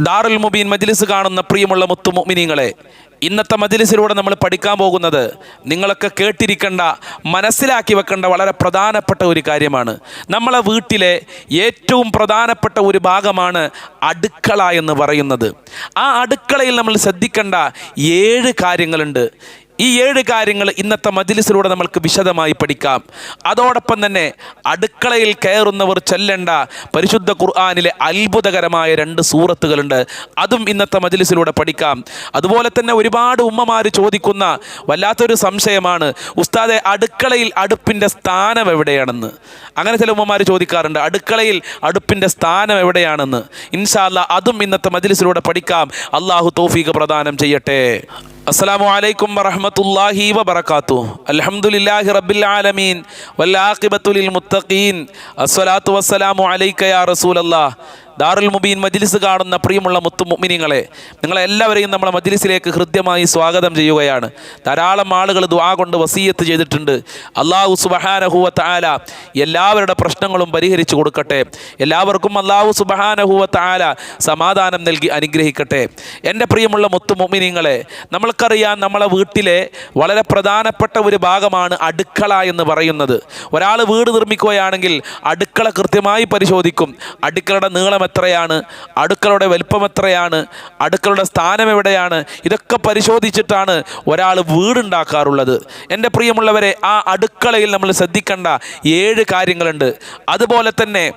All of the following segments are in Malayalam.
ദാറുൽ മുബീൻ മജ്ലിസ് കാണുന്ന പ്രിയമുള്ള മുത്തു മുഅ്മിനീങ്ങളെ ഇന്നത്തെ മജ്ലിസിലൂടെ നമ്മൾ പഠിക്കാൻ പോകുന്നത് നിങ്ങളൊക്കെ കേട്ടിരിക്കേണ്ട മനസ്സിലാക്കി വെക്കേണ്ട വളരെ പ്രധാനപ്പെട്ട ഒരു കാര്യമാണ്. നമ്മളെ വീട്ടിലെ ഏറ്റവും പ്രധാനപ്പെട്ട ഒരു ഭാഗമാണ് അടുക്കള എന്ന് പറയുന്നത്. ആ അടുക്കളയിൽ നമ്മൾ ശ്രദ്ധിക്കേണ്ട ഏഴ് കാര്യങ്ങളുണ്ട്. ഈ ഏഴ് കാര്യങ്ങൾ ഇന്നത്തെ മജിലിസിലൂടെ നമ്മൾക്ക് വിശദമായി പഠിക്കാം. അതോടൊപ്പം തന്നെ അടുക്കളയിൽ കയറുന്നവർ ചൊല്ലേണ്ട പരിശുദ്ധ ഖുർആാനിലെ അത്ഭുതകരമായ രണ്ട് സൂറത്തുകളുണ്ട്. അതും ഇന്നത്തെ മജിലിസിലൂടെ പഠിക്കാം. അതുപോലെ തന്നെ ഒരുപാട് ഉമ്മമാർ ചോദിക്കുന്ന വല്ലാത്തൊരു സംശയമാണ് ഉസ്താദെ അടുക്കളയിൽ അടുപ്പിന്റെ സ്ഥാനം എവിടെയാണെന്ന്? അങ്ങനെ ചില ഉമ്മമാർ ചോദിക്കാറുണ്ട് അടുക്കളയിൽ അടുപ്പിന്റെ സ്ഥാനം എവിടെയാണെന്ന്? ഇൻഷാല്ല അതും ഇന്നത്തെ മജിലിസിലൂടെ പഠിക്കാം. അള്ളാഹു തൗഫീഖ് പ്രദാനം ചെയ്യട്ടെ. അസ്സാം വലൈക്കും അലൈക്കും വറഹ്മത്തുള്ളാഹി വബർക്കാത്തു അൽഹംദുലില്ലാഹി റബ്ബിൽ ആലമീൻ. വല്ലാഖിബത്തു ലിൽ മുത്തഖീൻ. അസ്സലാത്തു വസ്സലാമു അലൈക യാ റസൂലല്ലാഹ് ദാറുൽ മുബീൻ മജ്ലിസ് കാണുന്ന പ്രിയമുള്ള മുത്തു മുഅ്മിനീങ്ങളെ നിങ്ങളെല്ലാവരെയും നമ്മളെ മജ്ലിസിലേക്ക് ഹൃദ്യമായി സ്വാഗതം ചെയ്യുകയാണ്. ധാരാളം ആളുകൾ ദ്വാ കൊണ്ട് വസീയത്ത് ചെയ്തിട്ടുണ്ട്. അള്ളാഹു സുബഹാനഹുവ ആല എല്ലാവരുടെ പ്രശ്നങ്ങളും പരിഹരിച്ചു കൊടുക്കട്ടെ. എല്ലാവർക്കും അള്ളാഹു സുബഹാനഹുവ ആല സമാധാനം നൽകി അനുഗ്രഹിക്കട്ടെ. എന്റെ പ്രിയമുള്ള മുത്തു മുഅ്മിനീങ്ങളെ നമ്മൾക്കറിയാം നമ്മളെ വീട്ടിലെ വളരെ പ്രധാനപ്പെട്ട ഒരു ഭാഗമാണ് അടുക്കള എന്ന് പറയുന്നത്. ഒരാൾ വീട് നിർമ്മിക്കുകയാണെങ്കിൽ അടുക്കള കൃത്യമായി പരിശോധിക്കും. അടുക്കളയുടെ നീളം എത്രയാണ്? അടുക്കളയുടെ വലിപ്പം എത്രയാണ്? അടുക്കളയുടെ സ്ഥാനം എവിടെയാണ്? ഇതൊക്കെ പരിശോധിച്ചിട്ടാണ് ഒരാൾ വീടുണ്ടാക്കാറുള്ളത്. എന്റെ പ്രിയമുള്ളവരെ ആ അടുക്കളയിൽ നമ്മൾ ശ്രദ്ധിക്കേണ്ട ഏഴ് കാര്യങ്ങളുണ്ട്. അതുപോലെ തന്നെ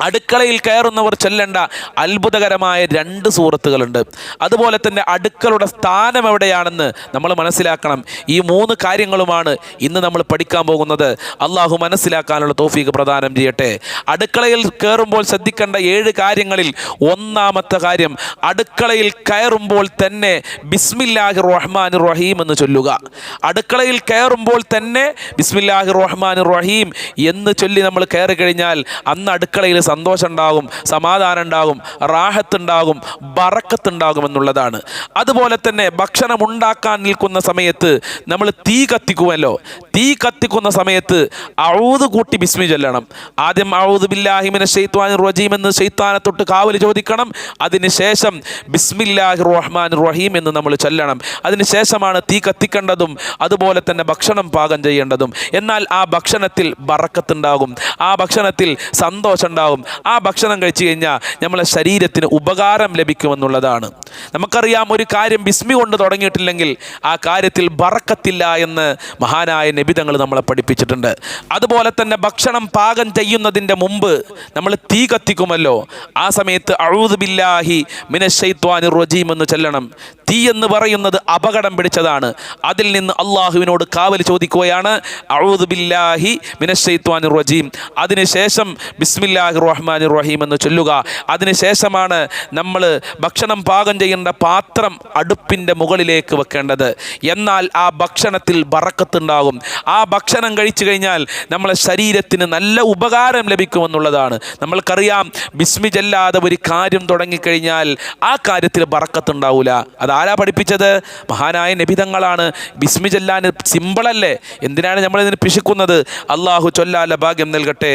അടുക്കളയിൽ കയറുന്നവർ ചെല്ലേണ്ട അത്ഭുതകരമായ രണ്ട് സൂറത്തുകളുണ്ട്. അതുപോലെ തന്നെ അടുക്കളയുടെ സ്ഥാനം എവിടെയാണെന്ന് നമ്മൾ മനസ്സിലാക്കണം. ഈ മൂന്ന് കാര്യങ്ങളുമാണ് ഇന്ന് നമ്മൾ പഠിക്കാൻ പോകുന്നത്. അള്ളാഹു മനസ്സിലാക്കാനുള്ള തോഫീക്ക് പ്രദാനം ചെയ്യട്ടെ. അടുക്കളയിൽ കയറുമ്പോൾ ശ്രദ്ധിക്കേണ്ട ഏഴ് കാര്യങ്ങളിൽ ഒന്നാമത്തെ കാര്യം അടുക്കളയിൽ കയറുമ്പോൾ തന്നെ ബിസ്മില്ലാഹി റഹ്മാൻ റഹീം എന്ന് ചൊല്ലുക. അടുക്കളയിൽ കയറുമ്പോൾ തന്നെ ബിസ്മില്ലാഹി റഹ്മാൻ റഹീം എന്ന് ചൊല്ലി നമ്മൾ കയറി കഴിഞ്ഞാൽ അന്ന് അടുക്കളയിൽ സന്തോഷം ഉണ്ടാകും സമാധാനം ഉണ്ടാകും റാഹത്തുണ്ടാകും ബറക്കത്തുണ്ടാകും എന്നുള്ളതാണ്. അതുപോലെ തന്നെ ഭക്ഷണം ഉണ്ടാക്കാൻ നിൽക്കുന്ന സമയത്ത് നമ്മൾ തീ കത്തിക്കുമല്ലോ തീ കത്തിക്കുന്ന സമയത്ത് അഴുത് കൂട്ടി ബിസ്മി ചൊല്ലണം. ആദ്യം അഴുത് ബില്ലാഹിമിനെ ഷെയ്ത്വാൻ റജീം എന്ന് ഷെയ്ത്താനെ തൊട്ട് കാവൽ ചോദിക്കണം. അതിനുശേഷം ബിസ്മില്ലാഹി റഹ്മാൻ റഹീം എന്ന് നമ്മൾ ചൊല്ലണം. അതിനുശേഷമാണ് തീ കത്തിക്കേണ്ടതും അതുപോലെ തന്നെ ഭക്ഷണം പാകം ചെയ്യേണ്ടതും. എന്നാൽ ആ ഭക്ഷണത്തിൽ ബറക്കത്തുണ്ടാകും. ആ ഭക്ഷണത്തിൽ സന്തോഷം ഉണ്ടാകും ആ ഭക്ഷണം കഴിച്ചു കഴിഞ്ഞാൽ നമ്മളെ ശരീരത്തിന് ഉപകാരം ലഭിക്കുമെന്നുള്ളതാണ്. നമുക്കറിയാം ഒരു കാര്യം ബിസ്മി കൊണ്ട് തുടങ്ങിയിട്ടില്ലെങ്കിൽ ആ കാര്യത്തിൽ ബറക്കത്തില്ല എന്ന് മഹാനായ നബിതങ്ങൾ നമ്മളെ പഠിപ്പിച്ചിട്ടുണ്ട്. അതുപോലെ തന്നെ ഭക്ഷണം പാകം ചെയ്യുന്നതിന്റെ മുമ്പ് നമ്മൾ തീ കത്തിക്കുമല്ലോ. ആ സമയത്ത് അഴുതുബില്ലാഹി ബില്ലാഹി മിനശൈത്വാനി റജീം എന്ന് ചെല്ലണം. തീ എന്ന് പറയുന്നത് അപകടം പിടിച്ചതാണ്. അതിൽ നിന്ന് അള്ളാഹുവിനോട് കാവൽ ചോദിക്കുകയാണ് അഴുതുബില്ലാഹി ബില്ലാഹി മിനശൈത്വാനി റജീം. അതിനുശേഷം ബിസ്മില്ലാഹി റഹ്മാൻ റഹീം എന്ന് ചൊല്ലുക. അതിനുശേഷമാണ് നമ്മൾ ഭക്ഷണം പാകം ചെയ്യേണ്ട പാത്രം അടുപ്പിന്റെ മുകളിലേക്ക് വെക്കേണ്ടത്. എന്നാൽ ആ ഭക്ഷണത്തിൽ ബറക്കത്തുണ്ടാകും. ആ ഭക്ഷണം കഴിച്ചു കഴിഞ്ഞാൽ നമ്മളെ ശരീരത്തിന് നല്ല ഉപകാരം ലഭിക്കുമെന്നുള്ളതാണ്. നമ്മൾക്കറിയാം ബിസ്മി ചെല്ലാതെ ഒരു കാര്യം തുടങ്ങിക്കഴിഞ്ഞാൽ ആ കാര്യത്തിൽ ബറക്കത്തുണ്ടാവില്ല അതാരാ പഠിപ്പിച്ചത്? മഹാനായ നബിതങ്ങളാണ്. ബിസ്മി ചെല്ലാൻ സിമ്പിളല്ലേ? എന്തിനാണ് നമ്മളിതിന് പിശുക്കുന്നത്? അള്ളാഹു ചൊല്ലാല ഭാഗ്യം നൽകട്ടെ.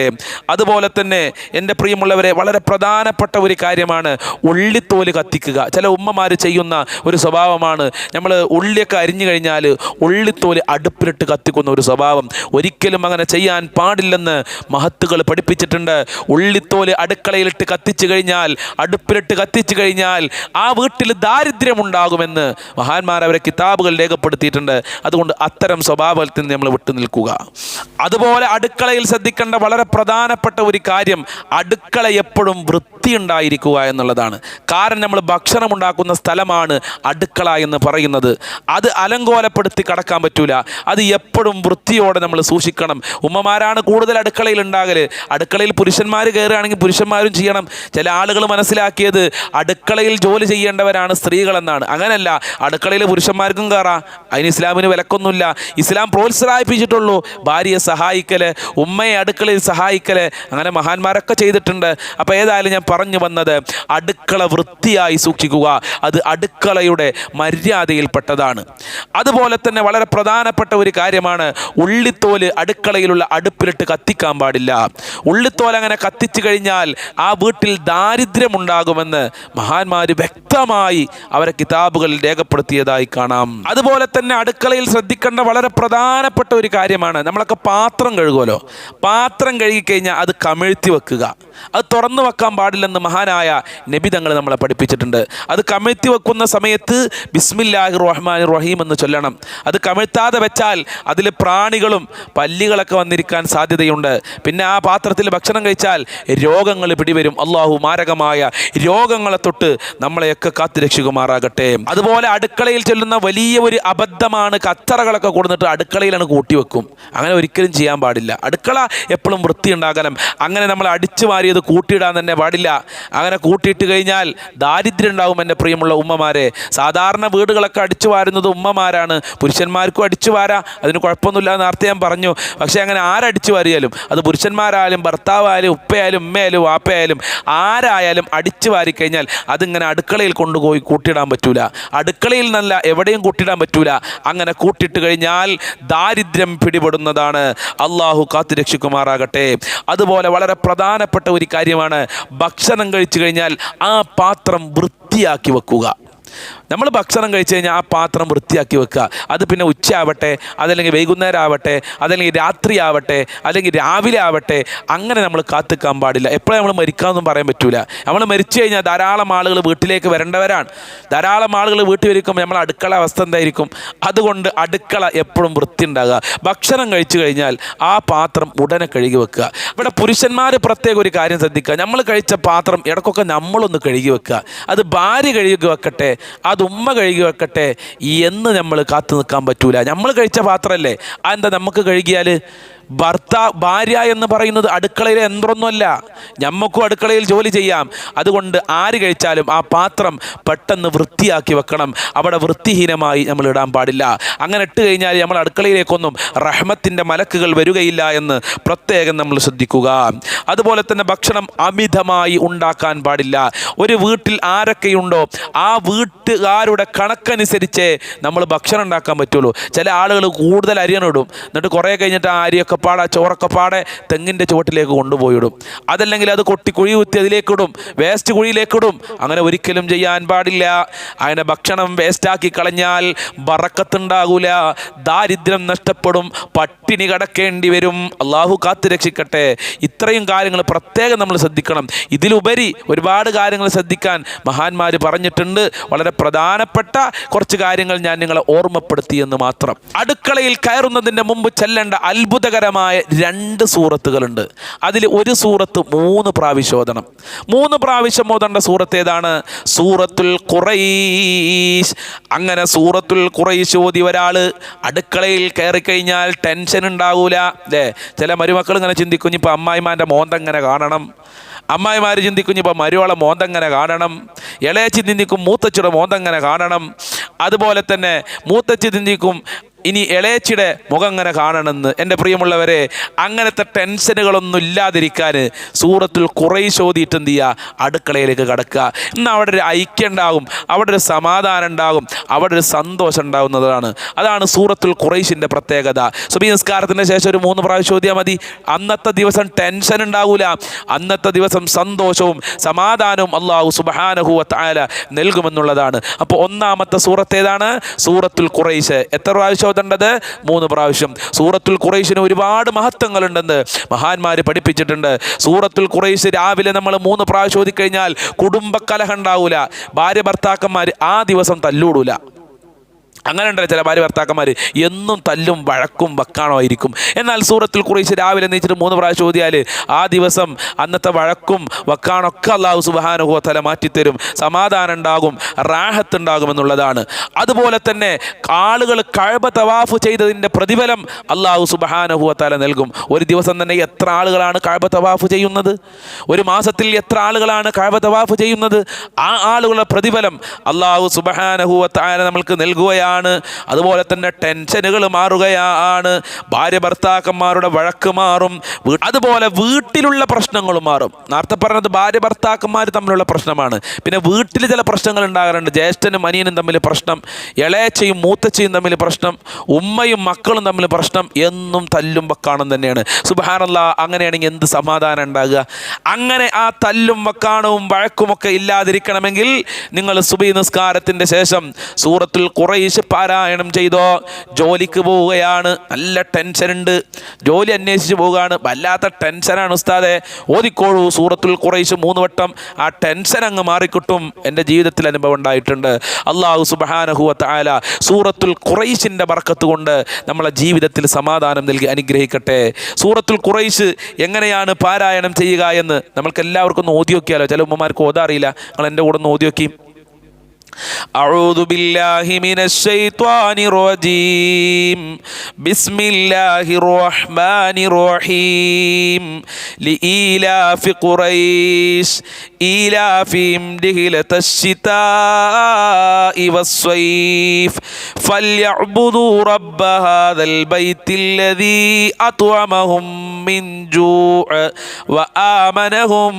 അതുപോലെ തന്നെ എന്റെ പ്രിയമുള്ളവരെ വളരെ പ്രധാനപ്പെട്ട ഒരു കാര്യമാണ് ഉള്ളിത്തോൽ കത്തിക്കുക. ചില ഉമ്മമാർ ചെയ്യുന്ന ഒരു സ്വഭാവമാണ്. നമ്മൾ ഉള്ളിയൊക്കെ അരിഞ്ഞു കഴിഞ്ഞാൽ ഉള്ളിത്തോൽ അടുപ്പിലിട്ട് കത്തിക്കുന്ന ഒരു സ്വഭാവം. ഒരിക്കലും അങ്ങനെ ചെയ്യാൻ പാടില്ലെന്ന് മഹത്തുകൾ പഠിപ്പിച്ചിട്ടുണ്ട്. ഉള്ളിത്തോൽ അടുക്കളയിലിട്ട് കത്തിച്ചു കഴിഞ്ഞാൽ അടുപ്പിലിട്ട് കത്തിച്ചു കഴിഞ്ഞാൽ ആ വീട്ടിൽ ദാരിദ്ര്യമുണ്ടാകുമെന്ന് മഹാന്മാർ അവരെ കിതാബുകൾ രേഖപ്പെടുത്തിയിട്ടുണ്ട്. അതുകൊണ്ട് അത്തരം സ്വഭാവത്തിൽ നിന്ന് നമ്മൾ വിട്ടു നിൽക്കുക അതുപോലെ അടുക്കളയിൽ ശ്രദ്ധിക്കേണ്ട വളരെ പ്രധാനപ്പെട്ട ഒരു കാര്യം അടുക്കള എപ്പോഴും വൃത്തിയുണ്ടായിരിക്കുക എന്നുള്ളതാണ്. കാരണം നമ്മൾ ഭക്ഷണം ഉണ്ടാക്കുന്ന സ്ഥലമാണ് അടുക്കള എന്ന് പറയുന്നത്. അത് അലങ്കോലപ്പെടുത്തി കടക്കാൻ പറ്റൂല. അത് എപ്പോഴും വൃത്തിയോടെ നമ്മൾ സൂക്ഷിക്കണം. ഉമ്മമാരാണ് കൂടുതൽ അടുക്കളയിൽ ഉണ്ടാകൽ. അടുക്കളയിൽ പുരുഷന്മാർ കയറുകയാണെങ്കിൽ പുരുഷന്മാരും ചെയ്യണം. ചില ആളുകൾ മനസ്സിലാക്കിയത് അടുക്കളയിൽ ജോലി ചെയ്യേണ്ടവരാണ് സ്ത്രീകളെന്നാണ്. അങ്ങനെയല്ല അടുക്കളയിൽ പുരുഷന്മാർക്കും കയറാം. അതിന് ഇസ്ലാമിന് വിലക്കൊന്നുമില്ല. ഇസ്ലാം പ്രോത്സാഹിപ്പിച്ചിട്ടുള്ളൂ. ഭാര്യയെ സഹായിക്കൽ ഉമ്മയെ അടുക്കളയിൽ സഹായിക്കൽ. അങ്ങനെ മഹാന്മാരൊക്കെ ചെയ്തിട്ടുണ്ട്. അപ്പോൾ ഏതായാലും ഞാൻ പറഞ്ഞു വന്നത് അടുക്കള വൃത്തിയായി സൂക്ഷിക്കുക. അത് അടുക്കളയുടെ മര്യാദയിൽപ്പെട്ടതാണ്. അതുപോലെ തന്നെ വളരെ പ്രധാനപ്പെട്ട ഒരു കാര്യമാണ് ഉള്ളിത്തോൽ അടുക്കളയിലുള്ള അടുപ്പിലിട്ട് കത്തിക്കാൻ പാടില്ല. ഉള്ളിത്തോൽ അങ്ങനെ കത്തിച്ചു കഴിഞ്ഞാൽ ആ വീട്ടിൽ ദാരിദ്ര്യമുണ്ടാകുമെന്ന് മഹാന്മാർ വ്യക്തമായി അവരെ കിതാബുകളിൽ രേഖപ്പെടുത്തിയതായി കാണാം. അതുപോലെ തന്നെ അടുക്കളയിൽ ശ്രദ്ധിക്കേണ്ട വളരെ പ്രധാനപ്പെട്ട ഒരു കാര്യമാണ് നമ്മളൊക്കെ പാത്രം കഴുകുമല്ലോ. പാത്രം കഴുകിക്കഴിഞ്ഞാൽ അത് കമിഴ്ത്തി വെക്കുക. അത് തുറന്നു വെക്കാൻ പാടില്ലെന്ന് മഹാനായ നബി തങ്ങൾ നമ്മളെ പഠിപ്പിച്ചിട്ടുണ്ട്. അത് കമിഴ്ത്തി വെക്കുന്ന സമയത്ത് ബിസ്മില്ലാഹി റഹ്മാൻ റഹീം എന്ന് ചൊല്ലണം. അത് കമിഴ്ത്താതെ വെച്ചാൽ അതിൽ പ്രാണികളും പല്ലികളൊക്കെ വന്നിരിക്കാൻ സാധ്യതയുണ്ട്. പിന്നെ ആ പാത്രത്തിൽ ഭക്ഷണം കഴിച്ചാൽ രോഗങ്ങൾ പിടിവരും. അള്ളാഹു മാരകമായ രോഗങ്ങളെ തൊട്ട് നമ്മളെയൊക്കെ കാത്തുരക്ഷിക്കുമാറാകട്ടെ. അതുപോലെ അടുക്കളയിൽ ചെല്ലുന്ന വലിയ ഒരു അബദ്ധമാണ് കച്ചറകളൊക്കെ കൊടുത്തിട്ട് അടുക്കളയിലാണ് കൂട്ടിവെക്കും അങ്ങനെ ഒരിക്കലും ചെയ്യാൻ പാടില്ല. അടുക്കള എപ്പോഴും വൃത്തി ഉണ്ടാകണം അങ്ങനെ നമ്മൾ അടിച്ചു മാറിയത് കൂട്ടിയിടാൻ തന്നെ പാടില്ല. അങ്ങനെ കൂട്ടിയിട്ട് കഴിഞ്ഞാൽ ദാരിദ്ര്യം ഉണ്ടാവും എന്റെ പ്രിയമുള്ള ഉമ്മമാരെ. സാധാരണ വീടുകളൊക്കെ അടിച്ചു വാരുന്നത് ഉമ്മമാരാണ്. പുരുഷന്മാർക്കും അടിച്ചു വാരാ. അതിന് കുഴപ്പമൊന്നുമില്ല എന്ന് നേരത്തെ ഞാൻ പറഞ്ഞു. പക്ഷേ അങ്ങനെ ആരടിച്ചു വാരിയാലും അത് പുരുഷന്മാരായാലും ഭർത്താവായാലും ഉപ്പയായാലും ഉമ്മയായാലും വാപ്പയായാലും ആരായാലും അടിച്ചു വാരിക്കഴിഞ്ഞാൽ അതിങ്ങനെ അടുക്കളയിൽ കൊണ്ടുപോയി കൂട്ടിയിടാൻ പറ്റൂല. അടുക്കളയിൽ നല്ല എവിടെയും കൂട്ടിയിടാൻ പറ്റൂല. അങ്ങനെ കൂട്ടിയിട്ട് കഴിഞ്ഞാൽ ദാരിദ്ര്യം പിടിപെടുന്നതാണ്. അള്ളാഹു കാത്തുരക്ഷിക്കുമാറാകട്ടെ. അതുപോലെ വളരെ പ്രധാനപ്പെട്ട ഒരു കാര്യമാണ് ഭക്ഷണം കഴിച്ചു കഴിഞ്ഞാൽ ആ പാത്രം വൃത്തിയാക്കി വെക്കുക. നമ്മൾ ഭക്ഷണം കഴിച്ചു കഴിഞ്ഞാൽ ആ പാത്രം വൃത്തിയാക്കി വെക്കുക. അത് പിന്നെ ഉച്ചയാവട്ടെ അതല്ലെങ്കിൽ വൈകുന്നേരം ആവട്ടെ അതല്ലെങ്കിൽ രാത്രി ആവട്ടെ അല്ലെങ്കിൽ രാവിലെ ആവട്ടെ അങ്ങനെ നമ്മൾ കാത്തിക്കാൻ പാടില്ല. എപ്പോഴും നമ്മൾ മരിക്കാമെന്നും പറയാൻ പറ്റില്ല നമ്മൾ മരിച്ചു കഴിഞ്ഞാൽ ധാരാളം ആളുകൾ വീട്ടിലേക്ക് വരേണ്ടവരാണ്. ധാരാളം ആളുകൾ വീട്ടിൽ വരിക്കുമ്പോൾ നമ്മൾ അടുക്കള അവസ്ഥ എന്തായിരിക്കും? അതുകൊണ്ട് അടുക്കള എപ്പോഴും വൃത്തി ഉണ്ടാകുക. ഭക്ഷണം കഴിച്ചു കഴിഞ്ഞാൽ ആ പാത്രം ഉടനെ കഴുകി വെക്കുക. ഇവിടെ പുരുഷന്മാർ പ്രത്യേക ഒരു കാര്യം ശ്രദ്ധിക്കുക. നമ്മൾ കഴിച്ച പാത്രം ഇടക്കൊക്കെ നമ്മളൊന്ന് കഴുകി വെക്കുക. അത് ഭാര്യ കഴുകി വെക്കട്ടെ അത് ഉമ്മ കഴുകി വെക്കട്ടെ? എന്ന് നമ്മൾ കാത്തു നിൽക്കാൻ പറ്റൂല. നമ്മൾ കഴിച്ച പാത്രമല്ലേ അതെന്താ നമുക്ക് കഴുകിയാൽ ഭർത്ത ഭാര്യ എന്ന് പറയുന്നത് അടുക്കളയിലെ യന്ത്രമൊന്നുമല്ല. ഞമ്മക്കും അടുക്കളയിൽ ജോലി ചെയ്യാം. അതുകൊണ്ട് ആര് കഴിച്ചാലും ആ പാത്രം പെട്ടെന്ന് വൃത്തിയാക്കി വെക്കണം. അവിടെ വൃത്തിഹീനമായി നമ്മൾ ഇടാൻ പാടില്ല. അങ്ങനെ ഇട്ട് കഴിഞ്ഞാൽ നമ്മൾ അടുക്കളയിലേക്കൊന്നും റഹ്മത്തിന്റെ മലക്കുകൾ വരികയില്ല എന്ന് പ്രത്യേകം നമ്മൾ ശ്രദ്ധിക്കുക. അതുപോലെ തന്നെ ഭക്ഷണം അമിതമായി ഉണ്ടാക്കാൻ പാടില്ല. ഒരു വീട്ടിൽ ആരൊക്കെയുണ്ടോ ആ വീട്ടുകാരുടെ കണക്കനുസരിച്ച് നമ്മൾ ഭക്ഷണം ഉണ്ടാക്കാൻ പറ്റുള്ളൂ. ചില ആളുകൾ കൂടുതൽ അരിയണിടും. എന്നിട്ട് കുറേ കഴിഞ്ഞിട്ട് ആ അരിയൊക്കെ പാടെ ആ ചോറക്കപ്പാടെ തെങ്ങിന്റെ ചുവട്ടിലേക്ക് കൊണ്ടുപോയിടും. അതല്ലെങ്കിൽ അത് കൊട്ടി കുഴി കുത്തി അതിലേക്കിടും വേസ്റ്റ് കുഴിയിലേക്കിടും. അങ്ങനെ ഒരിക്കലും ചെയ്യാൻ പാടില്ല. അതിനെ ഭക്ഷണം വേസ്റ്റാക്കി കളഞ്ഞാൽ ബറക്കത്തുണ്ടാകൂല ദാരിദ്ര്യം നഷ്ടപ്പെടും. പട്ടിണി കടക്കേണ്ടി വരും. അള്ളാഹു കാത്തു രക്ഷിക്കട്ടെ. ഇത്രയും കാര്യങ്ങൾ പ്രത്യേകം നമ്മൾ ശ്രദ്ധിക്കണം. ഇതിലുപരി ഒരുപാട് കാര്യങ്ങൾ ശ്രദ്ധിക്കാൻ മഹാന്മാർ പറഞ്ഞിട്ടുണ്ട്. വളരെ പ്രധാനപ്പെട്ട കുറച്ച് കാര്യങ്ങൾ ഞാൻ നിങ്ങളെ ഓർമ്മപ്പെടുത്തി എന്ന് മാത്രം. അടുക്കളയിൽ കയറുന്നതിന്റെ മുമ്പ് ചെല്ലേണ്ട അത്ഭുതകരമായ രണ്ട് സൂറത്തുകളുണ്ട്. അതിൽ ഒരു സൂറത്ത് മൂന്ന് പ്രാവശ്യം ഓതണം. മൂന്ന് പ്രാവശ്യം ഓതേണ്ട സൂറത്ത് ഏതാണ്? സൂറത്തുൽ ഖുറൈശ്. അങ്ങനെ സൂറത്തുൽ ഖുറൈശ് ഓതി ഒരാൾ അടുക്കളയിൽ കയറി കഴിഞ്ഞാൽ ടെൻഷൻ ഉണ്ടാവൂല. അല്ലേ ചില മരുമക്കൾ ഇങ്ങനെ ചിന്തിക്കും ഇനിയിപ്പോൾ അമ്മായിമാന്റെ മോന്തെങ്ങനെ കാണണം? അമ്മായിമാർ ചിന്തിക്കും ഇനിയിപ്പോൾ മരുവളെ മോന്തെങ്ങനെ കാണണം? ഇളയച്ചി ചിന്തിക്കും മൂത്തച്ചിയുടെ മോന്തെങ്ങനെ കാണണം? അതുപോലെ തന്നെ മൂത്തച്ചി ചിന്തിക്കും ഇനി ഇളയച്ചിയുടെ മുഖം അങ്ങനെ കാണണമെന്ന് എന്റെ പ്രിയമുള്ളവരെ അങ്ങനത്തെ ടെൻഷനുകളൊന്നും ഇല്ലാതിരിക്കാൻ സൂറത്തിൽ കുറേ ചോദിയിട്ട് എന്ത് ചെയ്യുക? അടുക്കളയിലേക്ക് കടക്കുക. ഇന്ന് അവിടെ ഒരു ഐക്യം ഉണ്ടാകും അവിടെ ഒരു സമാധാനം ഉണ്ടാകും അവിടെ ഒരു സന്തോഷം ഉണ്ടാകുന്നതാണ്. അതാണ് സൂറത്തുൽ ഖുറൈശിന്റെ പ്രത്യേകത. സുബി നിസ്കാരത്തിന് ശേഷം ഒരു മൂന്ന് പ്രാവശ്യം ചോദിയാൽ മതി. അന്നത്തെ ദിവസം ടെൻഷൻ ഉണ്ടാകൂല അന്നത്തെ ദിവസം സന്തോഷവും സമാധാനവും അള്ളാഹു സുബാനഹുല നൽകുമെന്നുള്ളതാണ്. അപ്പോൾ ഒന്നാമത്തെ സൂറത്ത് ഏതാണ്? സൂറത്തുൽ ഖുറൈശ്. എത്ര പ്രാവശ്യം ഓതേണ്ടത് മൂന്ന് പ്രാവശ്യം. സൂറത്തുൽ ഖുറൈശിന് ഒരുപാട് മഹത്വങ്ങളുണ്ടെന്ന് മഹാന്മാർ പഠിപ്പിച്ചിട്ടുണ്ട്. സൂറത്തുൽ ഖുറൈശ് രാവിലെ നമ്മൾ മൂന്ന് പ്രാവശ്യം ഓതിക്കഴിഞ്ഞാൽ കുടുംബക്കലഹ ഉണ്ടാവൂല. ഭാര്യ ഭർത്താക്കന്മാർ ആ ദിവസം തല്ലൂടൂല. അങ്ങനെ ഉണ്ടല്ലോ ചില ഭാര്യ ഭർത്താക്കന്മാർ എന്നും തല്ലും വഴക്കും വക്കാണോ ആയിരിക്കും. എന്നാൽ സൂറത്തിൽ കുറേശ്ശ് രാവിലെ നീച്ചിട്ട് മൂന്ന് പ്രാവശ്യം ഓതിയാൽ ആ ദിവസം അന്നത്തെ വഴക്കും വക്കാണൊക്കെ അള്ളാഹു സുബാനുഹോ തല മാറ്റിത്തരും. സമാധാനം ഉണ്ടാകും റാഹത്ത് ഉണ്ടാകുമെന്നുള്ളതാണ് അതുപോലെ തന്നെ ആളുകൾ കഴബ തവാഫ് ചെയ്തതിന്റെ പ്രതിഫലം അള്ളാഹു സുബാനുഹുവ തല നൽകും. ഒരു ദിവസം തന്നെ എത്ര ആളുകളാണ് കഴബ തവാഫ് ചെയ്യുന്നത്? ഒരു മാസത്തിൽ എത്ര ആളുകളാണ് കഴബ തവാഫ് ചെയ്യുന്നത്? ആ ആളുകളുടെ പ്രതിഫലം അള്ളാഹു സുബാനഹുവ തല നമ്മൾക്ക് നൽകുകയാണ്. മാറുകയാണ് അതുപോലെ തന്നെ ടെൻഷനുകൾ മാറുകയാണ്. ഭാര്യ ഭർത്താക്കന്മാരുടെ വഴക്ക് മാറും. അതുപോലെ വീട്ടിലുള്ള പ്രശ്നങ്ങൾ മാറും. നേരത്തെ പറഞ്ഞത് ഭാര്യ ഭർത്താക്കന്മാർ തമ്മിലുള്ള പ്രശ്നമാണ്. പിന്നെ വീട്ടിൽ ചില പ്രശ്നങ്ങൾ ഉണ്ടാകാറുണ്ട്. ജ്യേഷ്ഠനും അനിയനും തമ്മിൽ പ്രശ്നം ഇളയച്ചയും മൂത്തച്ചയും തമ്മിൽ പ്രശ്നം ഉമ്മയും മക്കളും തമ്മിൽ പ്രശ്നം എന്നും തല്ലും വക്കാണം തന്നെയാണ്. സുബഹാനല്ല അങ്ങനെയാണെങ്കിൽ എന്ത് സമാധാനം ഉണ്ടാകുക? അങ്ങനെ ആ തല്ലും വക്കാണവും വഴക്കുമൊക്കെ ഇല്ലാതിരിക്കണമെങ്കിൽ നിങ്ങൾ സുബി നിസ്കാരത്തിന്റെ ശേഷം സൂറത്തുൽ കുറേശ് പാരായണം ചെയ്തോ? ജോലിക്ക് പോവുകയാണ്. നല്ല ടെൻഷൻ ഉണ്ട്. ജോലി അന്വേഷിച്ച് പോവുകയാണ്. വല്ലാത്ത ടെൻഷനാണ് ഉസ്താദെ. ഓതിക്കോളൂ സൂറത്തുൽ കുറേശ് മൂന്ന് വട്ടം. ആ ടെൻഷൻ അങ്ങ് മാറിക്കിട്ടും. എന്റെ ജീവിതത്തിൽ അനുഭവം ഉണ്ടായിട്ടുണ്ട്. അള്ളാഹു സുബഹാനഹുവ താല സൂറത്തുൽ കുറൈശിന്റെ ബർക്കത്ത് കൊണ്ട് നമ്മളെ ജീവിതത്തിൽ സമാധാനം നൽകി അനുഗ്രഹിക്കട്ടെ. സൂറത്തുൽ കുറൈശ് എങ്ങനെയാണ് പാരായണം ചെയ്യുക എന്ന് നമ്മൾക്ക് എല്ലാവർക്കും ഒന്ന് ഓതി ചില ഉമ്മമാർക്ക് ഓതാറിയില്ല. നിങ്ങൾ എന്റെ കൂടെ ഒന്ന് ഓതി أعوذ بالله من الشيطان الرجيم. بسم الله الرحمن الرحيم. لإيلاف قريش. إيلافهم رحلة الشتاء والصيف. فليعبدوا رب هذا البيت الذي أطعمهم من جوع وآمنهم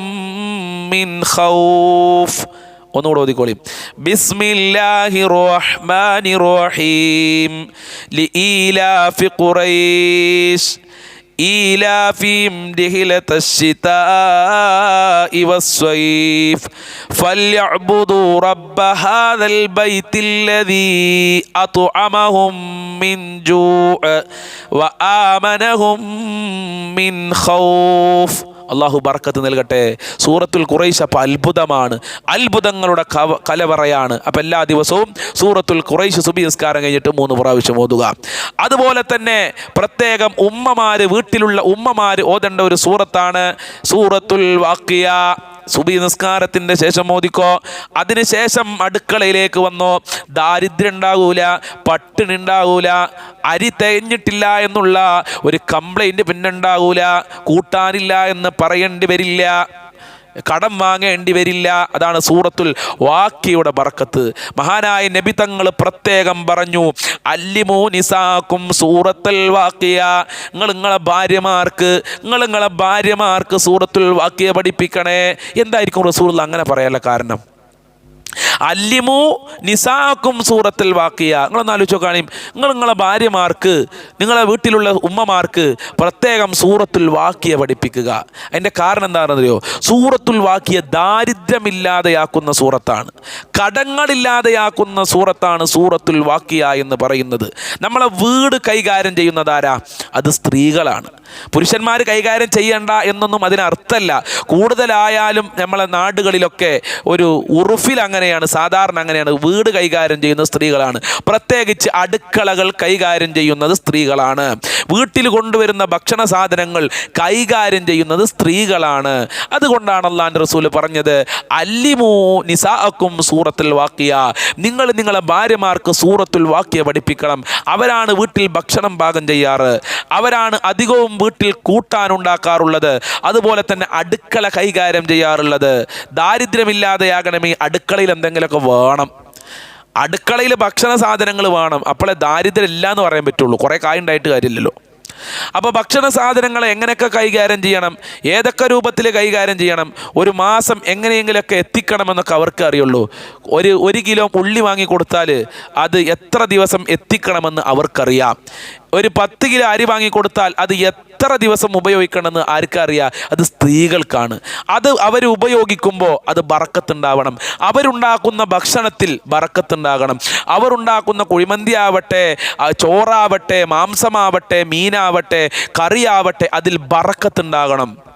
من خوف. ഒന്നുകൂടെ ഓതിക്കോളി ബിസ്മില്ലാഹി റഹ്മാനി റഹീം ലീലാഫി ഖുറൈശ് إيلافهم رحلة الشتاء والصيف فليعبدوا رب هذا البيت الذي أطعمهم من جوع وآمنهم من خوف അള്ളാഹു ബർക്കത്ത് നൽകട്ടെ. സൂറത്തുൽ ഖുറൈശ് അപ്പം അത്ഭുതമാണ്. അത്ഭുതങ്ങളുടെ കവ കലവറയാണ്. അപ്പം എല്ലാ ദിവസവും സൂറത്തുൽ ഖുറൈശ് സുബി നിസ്കാരം കഴിഞ്ഞിട്ട് മൂന്ന് പ്രാവശ്യം ഓതുക. അതുപോലെ തന്നെ പ്രത്യേകം ഉമ്മമാര് വീട്ടിലുള്ള ഉമ്മമാര് ഓതേണ്ട ഒരു സൂറത്താണ് സൂറത്തുൽ വാക്കിയ. സുബി നിസ്കാരത്തിന്റെ ശേഷം മോദിക്കോ? അതിനുശേഷം അടുക്കളയിലേക്ക് വന്നോ? ദാരിദ്ര്യം ഉണ്ടാകൂല പട്ടിണി ഉണ്ടാകൂല അരി തേഞ്ഞിട്ടില്ല എന്നുള്ള ഒരു കംപ്ലൈന്റ് പിന്നെ ഉണ്ടാകൂല കൂട്ടാനില്ല എന്ന് പറയേണ്ടി വരില്ല. കടം വാങ്ങേണ്ടി വരില്ല. അതാണ് സൂറത്തുൽ വാക്കിയുടെ ബർക്കത്ത് മഹാനായ നബി തങ്ങൾ പ്രത്യേകം പറഞ്ഞു അല്ലിമോ നിസാക്കും സൂറത്തുൽ വാക്കിയ. നിങ്ങൾ നിങ്ങളെ ഭാര്യമാർക്ക് നിങ്ങൾ നിങ്ങളെ ഭാര്യമാർക്ക് സൂറത്തുൽ വാക്കിയ പഠിപ്പിക്കണേ. എന്തായിരിക്കും റസൂൽ അങ്ങനെ പറയാനുള്ള കാരണം? അല്ലിമു നിസാക്കും സൂറത്തിൽ വാക്കിയ. നിങ്ങളൊന്ന് ആലോചിച്ച് നോക്കുകയാണെങ്കിൽ നിങ്ങൾ നിങ്ങളെ ഭാര്യമാർക്ക് നിങ്ങളെ വീട്ടിലുള്ള ഉമ്മമാർക്ക് പ്രത്യേകം സൂറത്തുൽ വാക്കിയ പഠിപ്പിക്കുക. അതിന്റെ കാരണം എന്താണെന്നറിയോ? സൂറത്തുൽ വാക്കിയ ദാരിദ്ര്യമില്ലാതെയാക്കുന്ന സൂറത്താണ്. കടങ്ങളില്ലാതെയാക്കുന്ന സൂറത്താണ് സൂറത്തുൽ വാക്കിയ എന്ന് പറയുന്നത്. നമ്മളെ വീട് കൈകാര്യം ചെയ്യുന്നതാരാ അത് സ്ത്രീകളാണ്. പുരുഷന്മാർ കൈകാര്യം ചെയ്യണ്ട എന്നൊന്നും അതിനർത്ഥമല്ല കൂടുതലായാലും നമ്മളെ നാടുകളിലൊക്കെ ഒരു ഉറുഫിൽ അങ്ങനെയാണ് സാധാരണ അങ്ങനെയാണ്. വീട് കൈകാര്യം ചെയ്യുന്ന സ്ത്രീകളാണ്. പ്രത്യേകിച്ച് അടുക്കളകൾ കൈകാര്യം ചെയ്യുന്നത് സ്ത്രീകളാണ്. വീട്ടിൽ കൊണ്ടുവരുന്ന ഭക്ഷണ സാധനങ്ങൾ കൈകാര്യം ചെയ്യുന്നത് സ്ത്രീകളാണ്. അതുകൊണ്ടാണ് അള്ളാൻ റസൂൽ പറഞ്ഞത് അല്ലിമോ നിസാഅക്കും സൂറത്തുൽ വാക്കിയ. നിങ്ങൾ നിങ്ങളെ ഭാര്യമാർക്ക് സൂറത്തുൽ വാക്കിയ പഠിപ്പിക്കണം. അവരാണ് വീട്ടിൽ ഭക്ഷണം പാകം ചെയ്യാറ്. അവരാണ് അധികവും വീട്ടിൽ കൂട്ടാനുണ്ടാക്കാറുള്ളത്. അതുപോലെ തന്നെ അടുക്കള കൈകാര്യം ചെയ്യാറുള്ളത്. ദാരിദ്ര്യമില്ലാതെയാകണമേ അടുക്കളയിൽ എന്തെങ്കിലുമൊക്കെ വേണം. അടുക്കളയിൽ ഭക്ഷണ സാധനങ്ങൾ വേണം. അപ്പോളെ ദാരിദ്ര്യം ഇല്ല എന്ന് പറയാൻ പറ്റുള്ളൂ. കുറേ കായുണ്ടായിട്ട് കാര്യമില്ലല്ലോ. അപ്പോൾ ഭക്ഷണ സാധനങ്ങൾ എങ്ങനെയൊക്കെ കൈകാര്യം ചെയ്യണം? ഏതൊക്കെ രൂപത്തിൽ കൈകാര്യം ചെയ്യണം? ഒരു മാസം എങ്ങനെയെങ്കിലുമൊക്കെ എത്തിക്കണമെന്നൊക്കെ അവർക്ക് അറിയുള്ളൂ. ഒരു ഒരു കിലോ ഉള്ളി വാങ്ങി കൊടുത്താൽ അത് എത്ര ദിവസം എത്തിക്കണമെന്ന് അവർക്കറിയാം. ഒരു പത്ത് കിലോ അരി വാങ്ങി കൊടുത്താൽ അത് എത്ര ദിവസം ഉപയോഗിക്കണമെന്ന് ആർക്കറിയാം? അത് സ്ത്രീകൾക്കാണ്. അത് അവർ ഉപയോഗിക്കുമ്പോൾ അത് ബറക്കത്തുണ്ടാവണം. അവരുണ്ടാക്കുന്ന ഭക്ഷണത്തിൽ ബറക്കത്തുണ്ടാകണം. അവരുണ്ടാക്കുന്ന കുഴിമന്തി ആവട്ടെ ചോറാവട്ടെ മാംസമാവട്ടെ മീനാവട്ടെ കറിയാവട്ടെ അതിൽ ബറക്കത്തുണ്ടാകണം.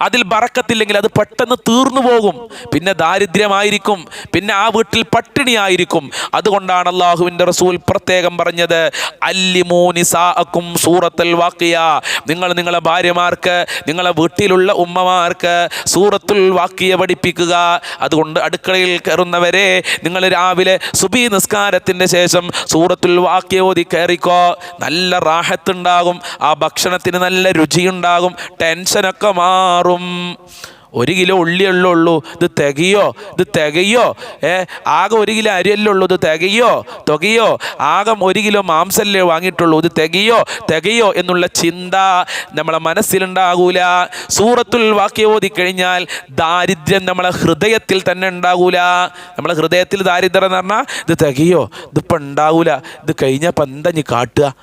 അതിൽ ബറക്കത്തില്ലെങ്കിൽ അത് പെട്ടെന്ന് തീർന്നു പോകും. പിന്നെ ദാരിദ്ര്യമായിരിക്കും. പിന്നെ ആ വീട്ടിൽ പട്ടിണിയായിരിക്കും. അതുകൊണ്ടാണ് അള്ളാഹുവിന്റെ റസൂൽ പ്രത്യേകം പറഞ്ഞത് അല്ലിമോ സൂറത്തൽ വാക്കിയ നിങ്ങൾ നിങ്ങളെ ഭാര്യമാർക്ക് നിങ്ങളെ വീട്ടിലുള്ള ഉമ്മമാർക്ക് സൂറത്തുൽ വാക്കിയ പഠിപ്പിക്കുക. അതുകൊണ്ട് അടുക്കളയിൽ കയറുന്നവരെ നിങ്ങൾ രാവിലെ സുബി നിസ്കാരത്തിന്റെ ശേഷം സൂറത്തുൽ വാക്കിയ ഓതി കയറിക്കോ. നല്ല റാഹത്തുണ്ടാകും. ആ ഭക്ഷണത്തിന് നല്ല രുചിയുണ്ടാകും. ടെൻഷനൊക്കെ മാറും نَارٌ ഒരു കിലോ ഉള്ളിയല്ലേ ഉള്ളൂ. ഇത് തികയോ? ഇത് തികയോ? ഏ ആകെ ഒരു കിലോ അരിയല്ലേ ഉള്ളൂ. ഇത് തികയോ? തുകയോ? ആകെ ഒരു കിലോ മാംസല്ലേ വാങ്ങിയിട്ടുള്ളൂ. ഇത് തികയോ? തികയോ എന്നുള്ള ചിന്ത നമ്മളെ മനസ്സിലുണ്ടാകൂല. സൂറത്തുൽ വാക്യം ഓതി കഴിഞ്ഞാൽ ദാരിദ്ര്യം നമ്മളെ ഹൃദയത്തിൽ തന്നെ ഉണ്ടാകൂല. നമ്മളെ ഹൃദയത്തിൽ ദാരിദ്ര്യം എന്ന് പറഞ്ഞാൽ ഇത് തികയോ? ഇതിപ്പോൾ ഉണ്ടാകൂല. ഇത് കഴിഞ്ഞപ്പോൾ എന്താ നീ കാട്ടുക?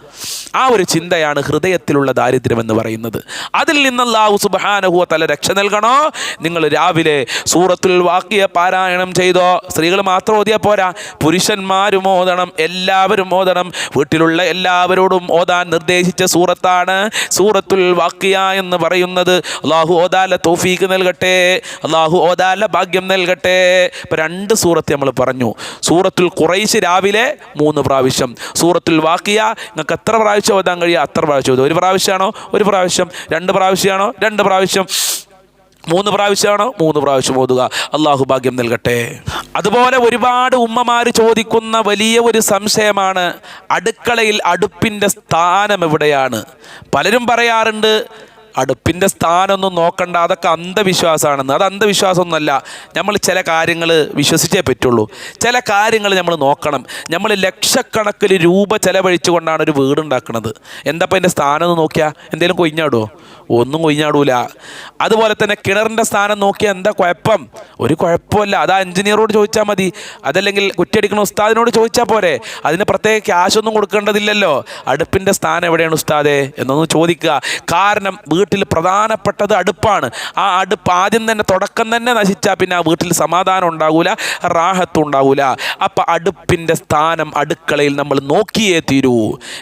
ആ ഒരു ചിന്തയാണ് ഹൃദയത്തിലുള്ള ദാരിദ്ര്യം എന്ന് പറയുന്നത്. അതിൽ നിന്ന് അല്ലാഹു സുബ്ഹാനഹു തല രക്ഷ നൽകണോ? നിങ്ങൾ രാവിലെ സൂറത്തുൽ വാക്കിയ പാരായണം ചെയ്തോ. സ്ത്രീകൾ മാത്രം ഓതിയാൽ പോരാ. പുരുഷന്മാരും ഓതണം എല്ലാവരും ഓതണം. വീട്ടിലുള്ള എല്ലാവരോടും ഓതാൻ നിർദ്ദേശിച്ച സൂറത്താണ് സൂറത്തുൽ വാക്കിയ എന്ന് പറയുന്നത്. അള്ളാഹു ഓതാല തോഫീക്ക് നൽകട്ടെ അള്ളാഹു ഓതാല ഭാഗ്യം നൽകട്ടെ. ഇപ്പം രണ്ട് സൂറത്ത് നമ്മൾ പറഞ്ഞു. സൂറത്തുൽ കുറേശ് രാവിലെ മൂന്ന് പ്രാവശ്യം. സൂറത്തുൽ വാക്കിയ നിങ്ങൾക്ക് എത്ര പ്രാവശ്യം ഓതാൻ കഴിയുക? അത്ര പ്രാവശ്യം ഓതും ഒരു പ്രാവശ്യമാണോ? ഒരു പ്രാവശ്യം. രണ്ട് പ്രാവശ്യമാണോ? രണ്ട് പ്രാവശ്യം. മൂന്ന് പ്രാവശ്യമാണ്? മൂന്ന് പ്രാവശ്യം ഓതുക. അള്ളാഹു ഭാഗ്യം നൽകട്ടെ. അതുപോലെ ഒരുപാട് ഉമ്മമാർ ചോദിക്കുന്ന വലിയ ഒരു സംശയമാണ് അടുക്കളയിൽ അടുപ്പിന്റെ സ്ഥാനം എവിടെയാണ്? പലരും പറയാറുണ്ട് അടുപ്പിന്റെ സ്ഥാനമൊന്നും നോക്കണ്ട. അതൊക്കെ അന്ധവിശ്വാസമാണെന്ന്. അത് അന്ധവിശ്വാസമൊന്നുമല്ല. നമ്മൾ ചില കാര്യങ്ങൾ വിശ്വസിച്ചേ പറ്റുള്ളൂ. ചില കാര്യങ്ങൾ നമ്മൾ നോക്കണം. നമ്മൾ ലക്ഷക്കണക്കിന് രൂപ ചിലവഴിച്ചുകൊണ്ടാണ് ഒരു വീട് ഉണ്ടാക്കുന്നത്. എന്താ എന്റെ സ്ഥാനം ഒന്ന് നോക്കിയാൽ എന്തെങ്കിലും കൊയ്ഞ്ഞാടുമോ ഒന്നും കൊയ്ഞ്ഞാടൂല അതുപോലെ തന്നെ കിണറിന്റെ സ്ഥാനം നോക്കിയാൽ എന്താ കുഴപ്പം? ഒരു കുഴപ്പമില്ല അത് എഞ്ചിനീയറോട് ചോദിച്ചാൽ മതി. അതല്ലെങ്കിൽ കുറ്റിയടിക്കുന്ന ഉസ്താദിനോട് ചോദിച്ചാൽ പോരെ. അതിന് പ്രത്യേക ക്യാഷ് ഒന്നും കൊടുക്കേണ്ടതില്ലല്ലോ. അടുപ്പിന്റെ സ്ഥാനം എവിടെയാണ് ഉസ്താദേ? എന്നൊന്ന് ചോദിക്കുക. കാരണം വീട്ടിൽ പ്രധാനപ്പെട്ടത് അടുപ്പാണ്. ആ അടുപ്പ് ആദ്യം തന്നെ തുടക്കം തന്നെ നശിച്ചാൽ പിന്നെ ആ വീട്ടിൽ സമാധാനം ഉണ്ടാകൂല റാഹത്തും ഉണ്ടാകൂല അപ്പം അടുപ്പിന്റെ സ്ഥാനം അടുക്കളയിൽ നമ്മൾ നോക്കിയേ തീരൂ.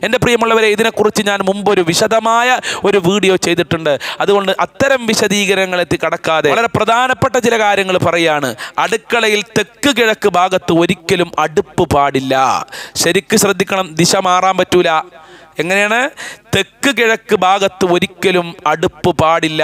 എന്റെ പ്രിയമുള്ളവരെ ഇതിനെക്കുറിച്ച് ഞാൻ മുമ്പ് ഒരു വിശദമായ ഒരു വീഡിയോ ചെയ്തിട്ടുണ്ട്. അതുകൊണ്ട് അത്തരം വിശദീകരണങ്ങൾ എത്തി കടക്കാതെ വളരെ പ്രധാനപ്പെട്ട ചില കാര്യങ്ങൾ പറയാണ്. അടുക്കളയിൽ തെക്ക് കിഴക്ക് ഭാഗത്ത് ഒരിക്കലും അടുപ്പ് പാടില്ല. ശരിക്ക് ശ്രദ്ധിക്കണം ദിശ മാറാൻ പറ്റൂല. എങ്ങനെയാണ്? തെക്ക് കിഴക്ക് ഭാഗത്ത് ഒരിക്കലും അടുപ്പ് പാടില്ല.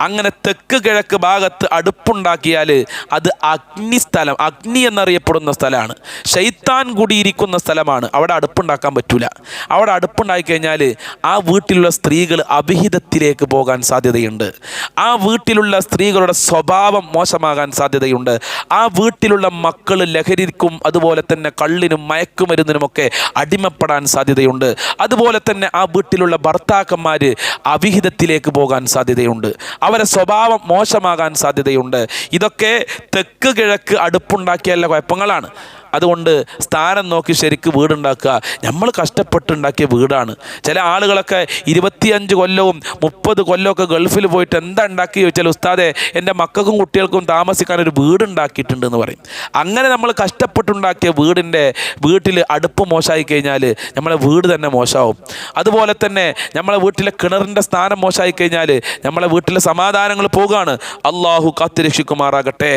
അങ്ങനെ തെക്ക് കിഴക്ക് ഭാഗത്ത് അടുപ്പുണ്ടാക്കിയാൽ അത് അഗ്നി സ്ഥലം അഗ്നി എന്നറിയപ്പെടുന്ന സ്ഥലമാണ്. ശൈത്താൻ കൂടിയിരിക്കുന്ന സ്ഥലമാണ്. അവിടെ അടുപ്പുണ്ടാക്കാൻ പറ്റൂല. അവിടെ അടുപ്പുണ്ടാക്കി കഴിഞ്ഞാൽ ആ വീട്ടിലുള്ള സ്ത്രീകൾ അഭിഹിതത്തിലേക്ക് പോകാൻ സാധ്യതയുണ്ട്. ആ വീട്ടിലുള്ള സ്ത്രീകളുടെ സ്വഭാവം മോശമാകാൻ സാധ്യതയുണ്ട്. ആ വീട്ടിലുള്ള മക്കൾ ലഹരിക്കും അതുപോലെ തന്നെ കള്ളിനും മയക്കുമരുന്നിനുമൊക്കെ അടിമപ്പെടാൻ സാധ്യതയുണ്ട്. അതുപോലെ തന്നെ ആ വീട്ടിലുള്ള ഭർത്താക്കന്മാർ അവിഹിതത്തിലേക്ക് പോകാൻ സാധ്യതയുണ്ട്. അവരെ സ്വഭാവം മോശമാകാൻ സാധ്യതയുണ്ട്. ഇതൊക്കെ തെക്ക് കിഴക്ക് അടുപ്പുണ്ടാക്കിയല്ല കുഴപ്പങ്ങളാണ്. അതുകൊണ്ട് സ്ഥാനം നോക്കി ശരിക്ക് വീടുണ്ടാക്കുക. നമ്മൾ കഷ്ടപ്പെട്ടുണ്ടാക്കിയ വീടാണ്. ചില ആളുകളൊക്കെ ഇരുപത്തിയഞ്ച് കൊല്ലവും മുപ്പത് കൊല്ലമൊക്കെ ഗൾഫിൽ പോയിട്ട് എന്താ ഉണ്ടാക്കി ചോദിച്ചാൽ ഉസ്താദെ എന്റെ മക്കൾക്കും കുട്ടികൾക്കും താമസിക്കാൻ ഒരു വീടുണ്ടാക്കിയിട്ടുണ്ട് എന്ന് പറയും. അങ്ങനെ നമ്മൾ കഷ്ടപ്പെട്ടുണ്ടാക്കിയ വീടിന്റെ വീട്ടിൽ അടുപ്പ് മോശമായി കഴിഞ്ഞാൽ നമ്മളെ വീട് തന്നെ മോശമാവും. അതുപോലെ തന്നെ നമ്മളെ വീട്ടിലെ കിണറിന്റെ സ്ഥാനം മോശമായി കഴിഞ്ഞാൽ നമ്മളെ വീട്ടിലെ സമാധാനങ്ങൾ പോകുകയാണ് അള്ളാഹു കാത്തുരക്ഷിക്കുമാറാകട്ടെ.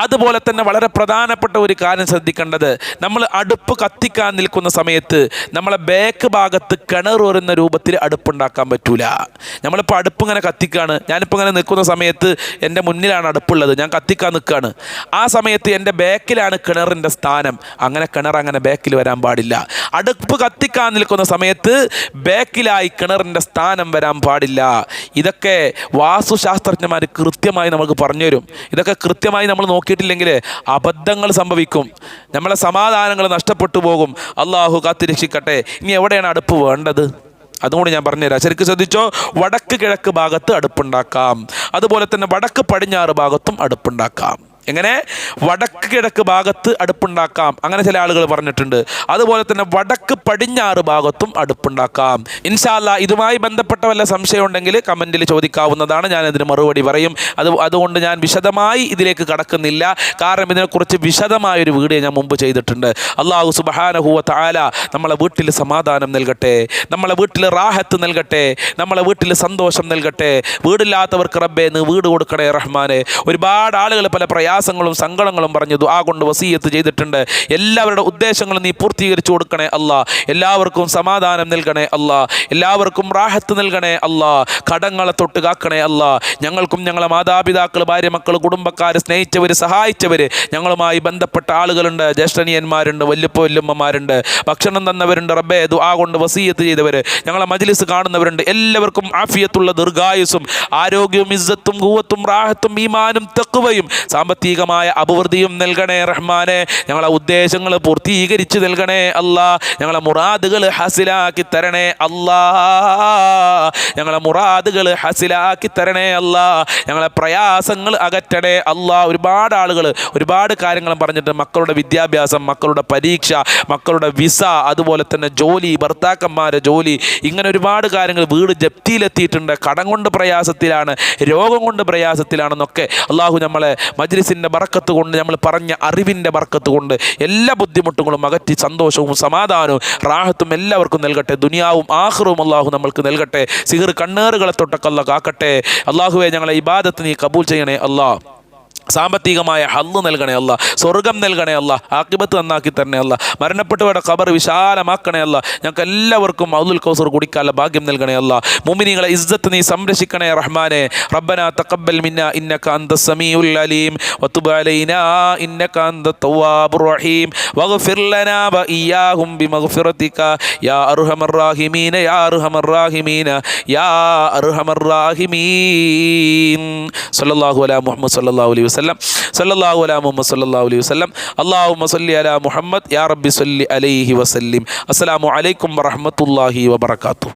അതുപോലെ തന്നെ വളരെ പ്രധാനപ്പെട്ട ഒരു കാര്യം ശ്രദ്ധിക്കേണ്ടത് നമ്മൾ അടുപ്പ് കത്തിക്കാൻ നിൽക്കുന്ന സമയത്ത് നമ്മളെ ബാക്ക് ഭാഗത്ത് കിണർ വരുന്ന രൂപത്തിൽ അടുപ്പുണ്ടാക്കാൻ പറ്റൂല. നമ്മളിപ്പോൾ അടുപ്പ് ഇങ്ങനെ കത്തിക്കാണ്. ഞാനിപ്പോൾ ഇങ്ങനെ നിൽക്കുന്ന സമയത്ത് എന്റെ മുന്നിലാണ് അടുപ്പുള്ളത്. ഞാൻ കത്തിക്കാൻ നിൽക്കുകയാണ് ആ സമയത്ത് എന്റെ ബാക്കിലാണ് കിണറിന്റെ സ്ഥാനം. അങ്ങനെ കിണർ അങ്ങനെ ബാക്കിൽ വരാൻ പാടില്ല. അടുപ്പ് കത്തിക്കാൻ നിൽക്കുന്ന സമയത്ത് ബാക്കിലായി കിണറിന്റെ സ്ഥാനം വരാൻ പാടില്ല. ഇതൊക്കെ വാസ്തുശാസ്ത്രജ്ഞന്മാർ കൃത്യമായി നമുക്ക് പറഞ്ഞുതരും. ഇതൊക്കെ കൃത്യമായി നമ്മൾ നോക്കിയിട്ടില്ലെങ്കിൽ അബദ്ധങ്ങൾ സംഭവിക്കും. നമ്മളെ സമാധാനങ്ങൾ നഷ്ടപ്പെട്ടു പോകും. അള്ളാഹു കാത്തിരക്ഷിക്കട്ടെ. ഇനി എവിടെയാണ് അടുപ്പ് വേണ്ടത്? അതുകൊണ്ട് ഞാൻ പറഞ്ഞുതരാം. ശരിക്കും ശ്രദ്ധിച്ചോ? വടക്ക് കിഴക്ക് ഭാഗത്ത് അടുപ്പുണ്ടാക്കാം. അതുപോലെ തന്നെ വടക്ക് പടിഞ്ഞാറ് ഭാഗത്തും അടുപ്പുണ്ടാക്കാം. എങ്ങനെ? വടക്ക് കിഴക്ക് ഭാഗത്ത് അടുപ്പുണ്ടാക്കാം. അങ്ങനെ ചില ആളുകൾ പറഞ്ഞിട്ടുണ്ട്. അതുപോലെ തന്നെ വടക്ക് പടിഞ്ഞാറ് ഭാഗത്തും അടുപ്പുണ്ടാക്കാം. ഇൻഷാല്ല ഇതുമായി ബന്ധപ്പെട്ട വല്ല സംശയം ഉണ്ടെങ്കിൽ കമന്റിൽ ചോദിക്കാവുന്നതാണ്. ഞാൻ അതിന് മറുപടി പറയും. അത് അതുകൊണ്ട് ഞാൻ വിശദമായി ഇതിലേക്ക് കടക്കുന്നില്ല. കാരണം ഇതിനെക്കുറിച്ച് വിശദമായൊരു വീഡിയോ ഞാൻ മുമ്പ് ചെയ്തിട്ടുണ്ട്. അള്ളാഹു സുബഹാനഹുവ താല നമ്മളെ വീട്ടിൽ സമാധാനം നൽകട്ടെ. നമ്മളെ വീട്ടിൽ റാഹത്ത് നൽകട്ടെ. നമ്മളെ വീട്ടിൽ സന്തോഷം നൽകട്ടെ. വീടില്ലാത്തവർക്ക് റബ്ബേന്ന് വീട് കൊടുക്കണേ റഹ്മാനെ. ഒരുപാട് ആളുകൾ പല പ്രയാസ പ്രയാസങ്ങളും സങ്കടങ്ങളും പറഞ്ഞു ദുആ കൊണ്ട് വസീയത്ത് ചെയ്തിട്ടുണ്ട്. എല്ലാവരുടെ ഉദ്ദേശങ്ങളും നീ പൂർത്തീകരിച്ചു കൊടുക്കണേ അല്ലാ എല്ലാവർക്കും സമാധാനം നൽകണേ അല്ലാ എല്ലാവർക്കും റാഹത്ത് നൽകണേ അല്ലാ കടങ്ങളെ തൊട്ട് കാക്കണേ അല്ലാ ഞങ്ങൾക്കും ഞങ്ങളെ മാതാപിതാക്കൾ ഭാര്യ മക്കൾ കുടുംബക്കാർ സ്നേഹിച്ചവർ സഹായിച്ചവർ ഞങ്ങളുമായി ബന്ധപ്പെട്ട ആളുകളുണ്ട്. ജ്യേഷ്ഠനിയന്മാരുണ്ട് വല്യപ്പ വല്യമ്മമാരുണ്ട്. ഭക്ഷണം തന്നവരുണ്ട് റബ്ബേ. ദുആ കൊണ്ട് വസീയത്ത് ചെയ്തവർ ഞങ്ങളെ മജ്ലിസ് കാണുന്നവരുണ്ട്. എല്ലാവർക്കും ആഫിയത്തുള്ള ദീർഘായുസും ആരോഗ്യവും ഇസ്സത്തും കൂവത്തും റാഹത്തും ഈമാനും തെക്കുവയും സാമ്പത്തികമായ അഭിവൃദ്ധിയും നൽകണേ റഹ്മാനെ. ഞങ്ങളെ ഉദ്ദേശങ്ങൾ പൂർത്തീകരിച്ച് നൽകണേ അല്ലാ. ഞങ്ങളെ മുറാദുകൾ ഹസിലാക്കി തരണേ അല്ലാ. ഞങ്ങളെ മുറാദുകൾ ഹസിലാക്കി തരണേ അല്ലാ. ഞങ്ങളെ പ്രയാസങ്ങൾ അകറ്റണേ അല്ലാ. ഒരുപാട് ആളുകൾ ഒരുപാട് കാര്യങ്ങൾ പറഞ്ഞിട്ട് മക്കളുടെ വിദ്യാഭ്യാസം മക്കളുടെ പരീക്ഷ മക്കളുടെ വിസ അതുപോലെ തന്നെ ജോലി ഭർത്താക്കന്മാരെ ജോലി ഇങ്ങനെ ഒരുപാട് കാര്യങ്ങൾ വീട് ജപ്തിയിലെത്തിയിട്ടുണ്ട്. കടം കൊണ്ട് പ്രയാസത്തിലാണ് രോഗം കൊണ്ട് പ്രയാസത്തിലാണെന്നൊക്കെ അള്ളാഹു നമ്മളെ മജ്ലിസിന്റെ ബറക്കത്ത് കൊണ്ട് നമ്മൾ പറഞ്ഞ അറിവിന്റെ ബറക്കത്ത് കൊണ്ട് എല്ലാ ബുദ്ധിമുട്ടുകളും അകറ്റി സന്തോഷവും സമാധാനവും റാഹത്തും എല്ലാവർക്കും നൽകട്ടെ. ദുനിയാവും ആഹ്റവും അള്ളാഹു നമ്മൾക്ക് നൽകട്ടെ. സിഹർ കണ്ണേറുകളെ തൊട്ടക്കല്ല കാക്കട്ടെ. അള്ളാഹുവെ ഞങ്ങളെ ഇബാദത്ത് നീ കബൂൽ ചെയ്യണേ അള്ളാഹ് സാമ്പത്തികമായ ഹല്ല് നൽകണേ അല്ല സ്വർഗം നൽകണേ അല്ല ആക്കിബത്ത് നന്നാക്കി തരണേ അല്ല മരണപ്പെട്ടവരുടെ ഖബർ വിശാലമാക്കണേ അല്ല ഞങ്ങൾക്ക് എല്ലാവർക്കും അബ്ദുൽ കൗസർ കുടിക്കാനുള്ള ഭാഗ്യം നൽകണേ അല്ല. മുമിനികളെ ഇസ്സത്ത് നീ സംരക്ഷിക്കണേ റഹ്മാനെ. റബ്ബന തഖബ്ബൽ മിന്ന ഇന്നക അന്ത സമീഉൽ അലീം. വതുബ് അലൈനാ ഇന്നക അന്ത റഹീം. വഗ്ഫിർ ലനാ വഇയ്യാഹും ബിമഗ്ഫിറതിക യാ അർഹമർ റാഹിമീന യാ അർഹമർ റാഹിമീന യാ അർഹമർ റാഹിമീൻ. സല്ലല്ലാഹു അലാ മുഹമ്മദ് സല്ലല്ലാഹു അലൈഹി വസല്ലം. സല്ലാഹു അലാ മുഹമ്മദ് സല്ലല്ലാഹു അലൈഹി വസല്ലം. അല്ലാഹുമ്മ സല്ലി അലാ മുഹമ്മദ് യാ റബ്ബി സല്ലി അലൈഹി വസല്ലിം. അസ്സലാമു അലൈക്കും വറഹ്മത്തുള്ളാഹി വബറകാതുഹു.